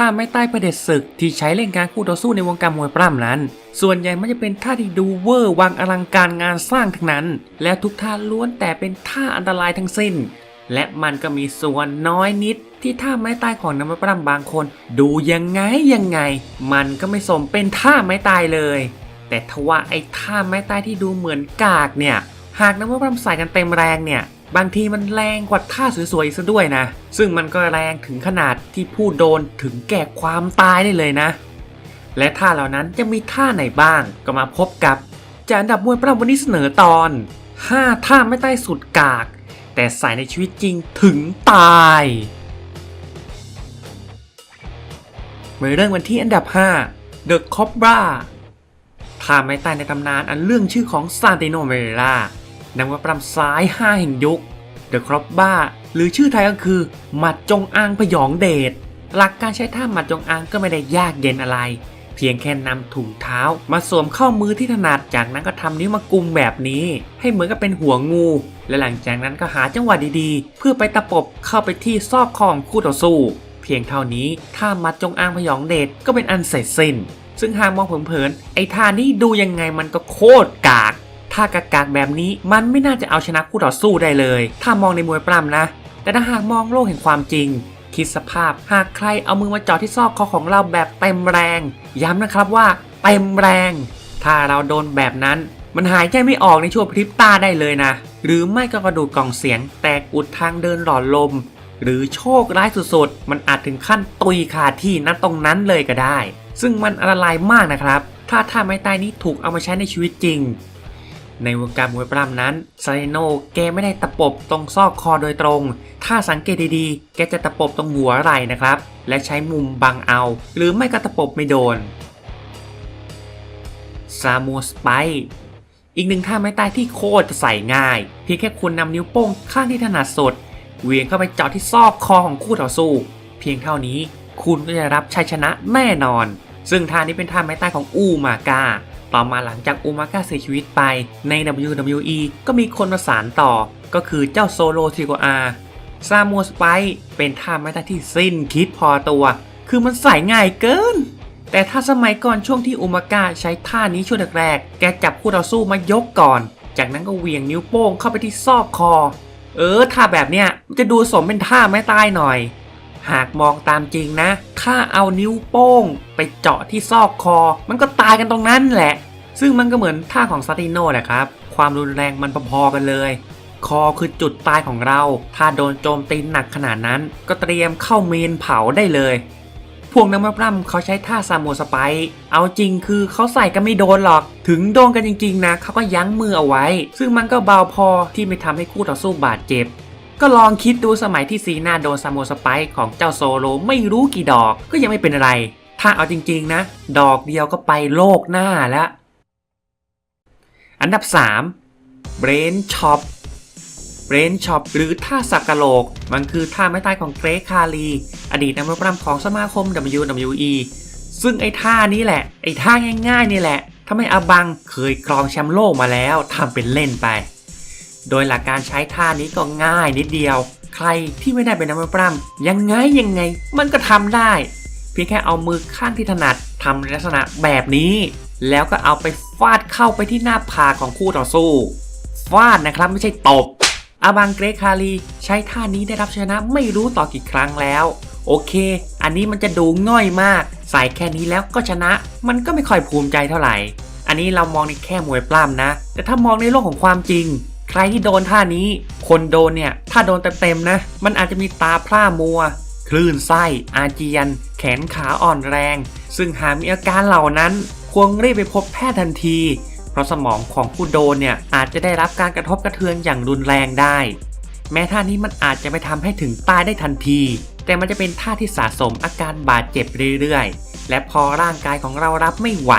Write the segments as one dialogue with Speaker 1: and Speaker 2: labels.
Speaker 1: ท่าไม้ใต้เผด็จศึกที่ใช้เล่นการคู่ต่อสู้ในวงการมวยปล้ำนั้น ส่วนใหญ่มันจะเป็นท่าที่ดูเวอร์วังอลังการงานสร้างทั้งนั้น และทุกท่าล้วนแต่เป็นท่าอันตรายทั้งสิ้น และมันก็มีส่วนน้อยนิดที่ท่าไม้ตายของนักมวยปล้ำบางคน ดูยังไงยังไง มันก็ไม่สมเป็นท่าไม้ตายเลย แต่ทว่าไอ้ท่าไม้ตายที่ดูเหมือนกากเนี่ย หากนักมวยปล้ำใส่กันเต็มแรงเนี่ย บางทีมันแรงกว่าท่าสวยๆซะด้วยนะ ซึ่งมันก็แรงถึงขนาดที่ผู้โดนถึงแก่ความตายได้เลยนะ และท่าเหล่านั้นจะมีท่าไหนบ้างก็มาพบกับจานดับมวยปล้ำวันนี้เสนอตอน 5 ท่าไม่ใต้สุดกาก แต่ใส่ในชีวิตจริงถึงตายมาเริ่มกันที่อันดับ 5 The Cobra ท่าไม้ใต้ในตำนานอันเรื่องชื่อของซานติโนเมเรล่า นำมาปรำซ้าย 5 แห่งยุค The Cobra หรือชื่อไทยก็คือ หมัดจงอางพยองเดชหลักการใช้ท่าหมัดจงอางก็ไม่ได้ยากเย็นอะไร เพียงแค่นำถุงเท้า มาสวมเข้ามือที่ถนัดจากนั้นก็ทำนิ้วมากุมแบบนี้ ให้เหมือนกับเป็นหัวงู และหลังจากนั้นก็หาจังหวะดีๆ เพื่อไปตะปบเข้าไปที่ซอกคอของคู่ต่อสู้ เพียงเท่านี้ท่ามัดจงอางพยองเดชก็เป็นอันเสร็จสิ้น ซึ่งหากมองเผินๆไอ้ท่านี้ดูยังไงมันก็โคตรกาก ท่ากากๆแบบนี้มันไม่น่าจะเอาชนะคู่ต่อสู้ได้เลย ถ้ามองในมวยปล้ำนะ แต่ถ้าหากมองโลกแห่งความจริง คิดสภาพหากใครเอามือมาจาะที่ซอกคอของเราแบบเต็มแรง ย้ำนะครับว่าเต็มแรง ถ้าเราโดนแบบนั้นมันหายใจไม่ออกในช่วงพริบตาได้เลยนะ หรือไม่ก็กระดูกกล่องเสียง แตกอุดทางเดินหลอดลม หรือโชคร้ายสุดๆ มันอาจถึงขั้นตุยคาที่ณตรงนั้นเลยก็ได้ ซึ่งมันอันตรายมากนะครับ ถ้าท่าไม้ตายนี้ถูกเอามาใช้ในชีวิตจริง ในวงการมวยปล้ำนั้นซาเลโนแกไม่ได้ตะปบตรงซอกคอโดยตรง ถ้าสังเกตดีๆ แกจะตะปบตรงหัวไหล่นะครับ และใช้มุมบังเอา หรือไม่ก็ตะปบไม่โดนซามูสไปอีกหนึ่งท่าไม้ตายที่โคตรจะใส่ง่าย เพียงแค่คุณนำนิ้วโป้งข้างที่ถนัดสดเวียงเข้าไปเจาะที่ซอกคอของคู่ต่อสู้ เพียงเท่านี้คุณก็จะรับชัยชนะแน่นอน ซึ่งท่านี้เป็นท่าไม้ตายของอูมากา ต่อมาหลังจากอูมาก้าเสียชีวิตไปใน WWE ก็มีคนมาสานต่อ ก็คือเจ้าโซโลทิโกอาซามูสไปเป็นท่าไม้ตายที่สิ้นคิดพอตัว คือมันใส่ง่ายเกิน แต่ถ้าสมัยก่อนช่วงที่อูมาก้าใช้ท่านี้ช่วงแรกๆแกจับคู่ต่อสู้มายกก่อน จากนั้นก็เหวี่ยงนิ้วโป้งเข้าไปที่ซอกคอ เออท่าแบบเนี้ยมันจะดูสมเป็นท่าไม้ตายหน่อย หากมองตามจริงนะ ถ้าเอานิ้วโป้ง ไปเจาะที่ซอกคอ มันก็ตายกันตรงนั้นแหละ ซึ่งมันก็เหมือนท่าของซาติโนแหละครับ ความรุนแรงมันพอๆกันเลย คอคือจุดตายของเรา ถ้าโดนโจมตีหนักขนาดนั้น ก็เตรียมเข้าเมนเผาได้เลย พวกนักมวยปล้ำเขาใช้ท่าซามูสไปร์เอาจริงคือเขาใส่กันไม่โดนหรอก ถึงโดนกันจริงๆนะเขาก็ยั้งมือเอาไว้ ซึ่งมันก็เบาพอที่ไม่ทำให้คู่ต่อสู้บาดเจ็บก็ลองคิดดูสมัยที่ซีนาโดนซามูสไปร์ของเจ้าโซโลไม่รู้กี่ดอกก็ยังไม่เป็นอะไร ถ้าเอาจริงๆนะ ดอกเดียวก็ไปโลกหน้าแล้ว อันดับ 3 Brain Chop Brain Chop หรือท่าสักกะโหลก มันคือท่าไม้ตายของเกรกคารีอดีตนักมวยปล้ำของสมาคม WWE ซึ่งไอ้ท่านี้แหละ ไอ้ท่าง่ายๆนี่แหละทำให้อบังเคยครองแชมป์โลกมาแล้วทำเป็นเล่นไป โดยหลักการใช้ท่านี้ก็ง่ายนิดเดียว ใครที่ไม่ได้เป็นนักมวยปล้ำยังไงยังไง มันก็ทำได้ เพียงแค่เอามือข้างที่ถนัดทำในลักษณะแบบนี้ แล้วก็เอาไป ฟาดเข้าไปที่หน้าผากของคู่ต่อสู้ ฟาดนะครับไม่ใช่ตบ อาบังเกรคารีใช้ท่านี้ได้รับชนะไม่รู้ต่อกี่ครั้งแล้ว โอเค อันนี้มันจะดูง่อยมาก ใส่แค่นี้แล้วก็ชนะ มันก็ไม่ค่อยภูมิใจเท่าไหร่ อันนี้เรามองในแค่มวยปล้ำนะ แต่ถ้ามองในโลกของความจริง ใครที่โดนท่านี้ คนโดนเนี่ย ถ้าโดนเต็มๆนะ มันอาจจะมีตาพร่ามัว คลื่นไส้ อาเจียน แขนขาอ่อนแรง ซึ่งหากมีอาการเหล่านั้น ควรรีบไปพบแพทย์ทันที เพราะสมองของผู้โดนเนี่ยอาจจะได้รับการกระทบกระเทือนอย่างรุนแรงได้ แม้ท่านี้มันอาจจะไปทำให้ถึงตายได้ทันที แต่มันจะเป็นท่าที่สะสมอาการบาดเจ็บเรื่อยๆ และพอร่างกายของเรารับไม่ไหว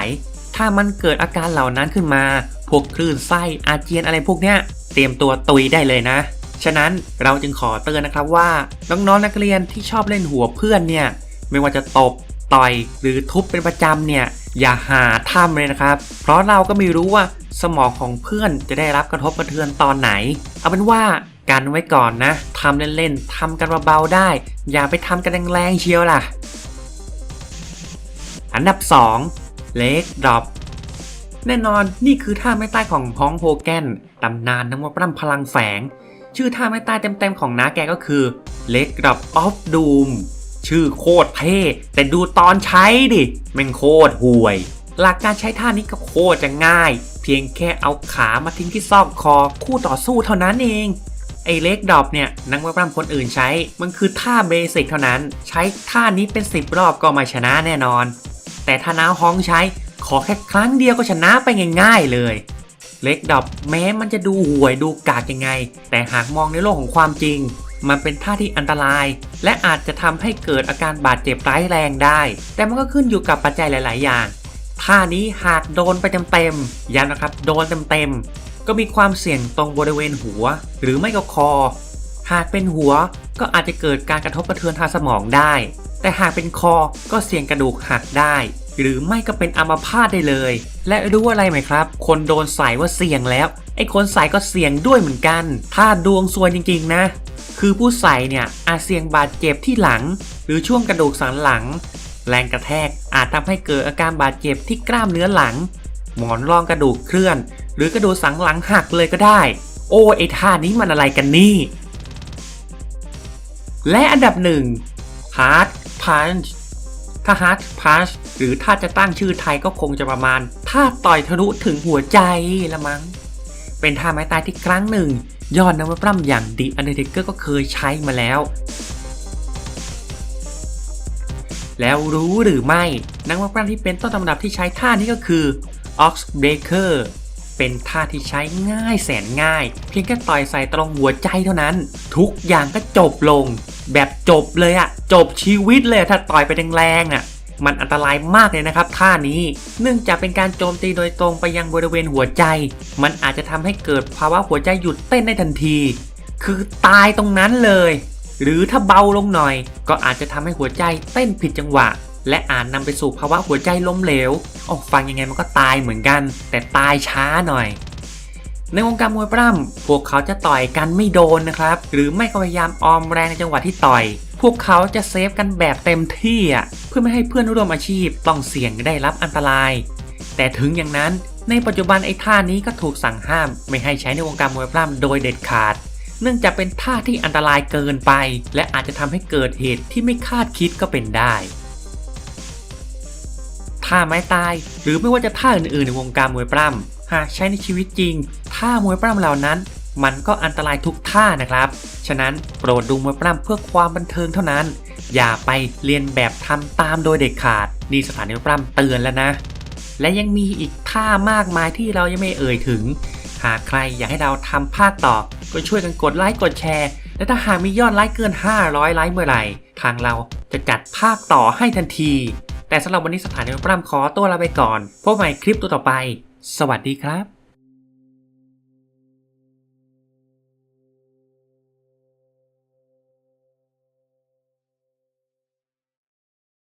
Speaker 1: ถ้ามันเกิดอาการเหล่านั้นขึ้นมา พวกคลื่นไส้อาเจียนอะไรพวกเนี้ยเตรียมตัวตุยได้เลยนะฉะนั้นเราจึงขอเตือนนะครับว่าน้องๆนักเรียนที่ชอบเล่นหัวเพื่อนเนี่ยไม่ว่าจะตบ ต่อยหรือทุบเป็นประจำเนี่ยอย่าหาทำเลยนะครับ เพราะเราก็ไม่รู้ว่าสมองของเพื่อนจะได้รับกระทบกระเทือนตอนไหน เอาเป็นว่ากันไว้ก่อนนะทำเล่นๆทำกันเบาๆได้ อย่าไปทำกันแรงๆเชียวล่ะ อันดับ 2 เล็กดรอปแน่นอนนี่คือท่าไม้ใต้ของฮองโฮแกนตำนานนักมวยปล้ำพลังแฝง ชื่อท่าไม้ใต้เต็มๆของน้าแกก็คือเล็กดรอปออฟดูม ชื่อโคตรเท่ แต่ดูตอนใช้ดิแม่งโคตรห่วย หลักการใช้ท่านี้ก็โคตรจะง่าย เพียงแค่เอาขามาทิ้งที่ซอกคอคู่ต่อสู้เท่านั้นเองไอเล็กดรอปเนี่ยนักมวยปล้ำคนอื่นใช้ มันคือท่าเบสิกเท่านั้น ใช้ท่านี้เป็น 10 รอบก็ไมาชนะแน่นอน แต่ถ้าน้าฮ้องใช้ ขอแค่ครั้งเดียวก็ชนะไปง่ายๆเลย เล็กดรอปแม้มันจะดูห่วยดูกากยังไง แต่หากมองในโลกของความจริง มันเป็นท่าที่อันตราย และอาจจะทำให้เกิดอาการบาดเจ็บร้ายแรงได้ แต่มันก็ขึ้นอยู่กับปัจจัยหลาย ๆ อย่างท่านี้หากโดนไปเต็มๆย้ำนะครับ โดนเต็มๆก็มีความเสี่ยงตรงบริเวณหัว หรือไม่ก็คอ หากเป็นหัวก็อาจจะเกิดการกระทบกระเทือนทางสมองได้ แต่หากเป็นคอก็เสี่ยงกระดูกหักได้ หรือไม่ก็เป็นอัมพาตได้เลย และรู้อะไรไหมครับ คนโดนใส่ว่าเสี่ยงแล้วไอ้คนใส่ก็เสี่ยงด้วยเหมือนกัน ถ้าดวงซวยจริงๆ นะ คือผู้ใส่เนี่ยอาจเสี่ยงบาดเจ็บที่หลัง หรือช่วงกระดูกสันหลัง แรงกระแทกอาจทำให้เกิดอาการบาดเจ็บที่กล้ามเนื้อหลัง หมอนรองกระดูกเคลื่อน หรือกระดูกสันหลังหักเลยก็ได้ โอ้ไอท่านี้มันอะไรกันนี่ และอันดับหนึ่ง Hard Punch ถ้า Hard Punch หรือถ้าจะตั้งชื่อไทยก็คงจะประมาณท่าต่อยทะลุถึงหัวใจละมั้งเป็นท่าไม้ตายที่ครั้งหนึ่ง ยอดนักมวยปล้ำอย่างดีอันเดอร์เทเกอร์ก็เคยใช้มาแล้ว แล้วรู้หรือไม่นักมวยปล้ำที่เป็นต้นตำรับที่ใช้ท่านี้ก็คือ Ox Breaker เป็นท่าที่ใช้ง่ายแสนง่าย เพียงแค่ต่อยใส่ตรงหัวใจเท่านั้น ทุกอย่างก็จบลง แบบจบเลยอะจบชีวิตเลยถ้าต่อยไปแรงๆอะ มันอันตรายมากเลยนะครับท่านี้ เนื่องจากเป็นการโจมตีโดยตรงไปยังบริเวณหัวใจ มันอาจจะทำให้เกิดภาวะหัวใจหยุดเต้นได้ทันที คือตายตรงนั้นเลย หรือถ้าเบาลงหน่อย ก็อาจจะทำให้หัวใจเต้นผิดจังหวะ และอาจนำไปสู่ภาวะหัวใจล้มเหลวออกฟังยังไงมันก็ตายเหมือนกัน แต่ตายช้าหน่อย ในวงการมวยปล้ำพวกเขาจะต่อยกันไม่โดนนะครับ หรือไม่ก็พยายามออมแรงในจังหวะที่ต่อย พวกเขาจะเซฟกันแบบเต็มที่อะเพื่อไม่ให้เพื่อนร่วมอาชีพต้องเสี่ยงได้รับอันตราย แต่ถึงอย่างนั้นในปัจจุบันไอ้ท่านี้ก็ถูกสั่งห้าม ไม่ให้ใช้ในวงการมวยปล้ำโดยเด็ดขาด เนื่องจากเป็นท่าที่อันตรายเกินไป และอาจจะทำให้เกิดเหตุที่ไม่คาดคิดก็เป็นได้ท่าไม้ตาย หรือไม่ว่าจะท่าอื่นๆในวงการมวยปล้ำ หากใช้ในชีวิตจริง ท่ามวยปล้ำเหล่านั้น มันก็อันตรายทุกท่านะครับ ฉะนั้นโปรดดูมวยปล้ำเพื่อความบันเทิงเท่านั้น อย่าไปเรียนแบบทำตามโดยเด็ดขาด นี่สถานีมวยปล้ำเตือนแล้วนะ และยังมีอีกท่ามากมายที่เรายังไม่เอ่ยถึง หากใครอยากให้เราทำภาคต่อ ก็ช่วยกันกดไลค์กดแชร์และถ้าหากมียอดไลค์เกิน 500 ไลค์เมื่อไหร่ ทางเราจะจัดภาคต่อให้ทันที แต่สำหรับวันนี้สถานีมวยปล้ำขอตัวลาไปก่อน พบใหม่คลิปตัวต่อไป สวัสดีครับ